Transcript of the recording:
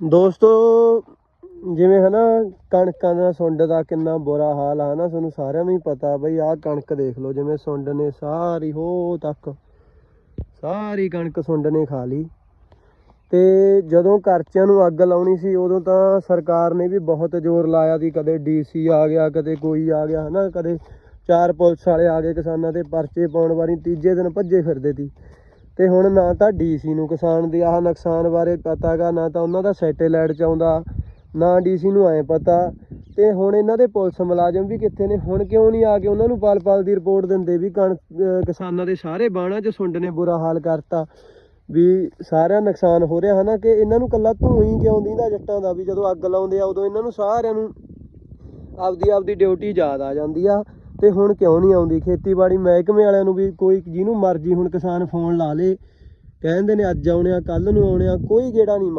ਦੋਸਤੋ, ਜਿਵੇਂ ਹਨਾ, ਕਣਕਾਂ ਦਾ ਸੁੰਡ ਦਾ ਕਿੰਨਾ ਬੁਰਾ ਹਾਲ ਆ ਹਨਾ, ਤੁਹਾਨੂੰ ਸਾਰਿਆਂ ਨੂੰ ਹੀ ਪਤਾ ਬਈ ਆਹ ਕਣਕ ਦੇਖ ਲਓ, ਜਿਵੇਂ ਸੁੰਡ ਨੇ ਸਾਰੀ ਹੋ ਤੱਕ, ਸਾਰੀ ਕਣਕ ਸੁੰਡ ਨੇ ਖਾ ਲਈ। ਤੇ ਜਦੋਂ ਕਰਚਿਆਂ ਨੂੰ ਅੱਗ ਲਾਉਣੀ ਸੀ, ਉਦੋਂ ਤਾਂ ਸਰਕਾਰ ਨੇ ਵੀ ਬਹੁਤ ਜ਼ੋਰ ਲਾਇਆ ਸੀ ਕਦੇ ਡੀਸੀ ਆ ਗਿਆ, ਕਦੇ ਕੋਈ ਆ ਗਿਆ, ਹਨਾ, ਕਦੇ ਚਾਰ ਪੁਲਿਸ ਵਾਲੇ ਆ ਗਏ ਕਿਸਾਨਾਂ 'ਤੇ ਪਰਚੇ ਪਾਉਣ ਵਾਰੀ, ਤੀਜੇ ਦਿਨ ਭੱਜੇ ਫਿਰਦੇ ਸੀ। ਤੇ ਹੁਣ ਨਾ ਤਾਂ ਡੀਸੀ ਨੂੰ ਕਿਸਾਨ ਦੇ ਆਹ ਨੁਕਸਾਨ ਬਾਰੇ ਪਤਾਗਾ ਨਾ ਤਾਂ ਉਹਨਾਂ ਦਾ ਸੈਟੇਲਾਈਟ ਚ ਆਉਂਦਾ, ਨਾ ਡੀਸੀ ਨੂੰ ਐ ਪਤਾ। ਤੇ ਹੁਣ ਇਹਨਾਂ ਦੇ ਪੁਲਿਸ ਮੁਲਾਜ਼ਮ ਵੀ ਕਿੱਥੇ ਨੇ, ਹੁਣ ਕਿਉਂ ਨਹੀਂ ਆ ਕੇ ਉਹਨਾਂ ਨੂੰ ਪਲ-ਪਲ ਦੀ ਰਿਪੋਰਟ ਦਿੰਦੇ ਵੀ ਕਣ ਕਿਸਾਨਾਂ ਦੇ ਸਾਰੇ ਬਾਣਾ ਚ ਸੁੰਡ ਨੇ ਬੁਰਾ ਹਾਲ ਕਰਤਾ। ਵੀ ਸਾਰਿਆਂ ਨੁਕਸਾਨ ਹੋ ਰਿਹਾ ਹਨਾ ਕਿ ਇਹਨਾਂ ਨੂੰ ਕੱਲਾ ਧੂੰ ਹੀ ਕਿਉਂ ਦਿੰਦਾ ਜੱਟਾਂ ਦਾ ਵੀ ਜਦੋਂ ਅੱਗ ਲਾਉਂਦੇ ਆ ਉਦੋਂ ਇਹਨਾਂ ਨੂੰ ਸਾਰਿਆਂ ਨੂੰ ਆਪਦੀ ਆਪਦੀ ਡਿਊਟੀ ਯਾਦ ਆ ਜਾਂਦੀ ਆ। ਤੇ ਹੁਣ ਕਿਉਂ ਨਹੀਂ ਆਉਂਦੀ? ਖੇਤੀਬਾੜੀ ਮਹਿਕਮੇ ਵਾਲਿਆਂ ਨੂੰ ਵੀ ਕੋਈ ਜਿਹਨੂੰ ਮਰਜ਼ੀ ਹੁਣ ਕਿਸਾਨ ਫੋਨ ਲਾ ਲੇ। ਕਹਿੰਦੇ ਨੇ, ਅੱਜ ਆਉਣੇ ਆ ਕੱਲ ਨੂੰ ਆਉਣੇ ਆ, ਕੋਈ ਗੇੜਾ ਨਹੀਂ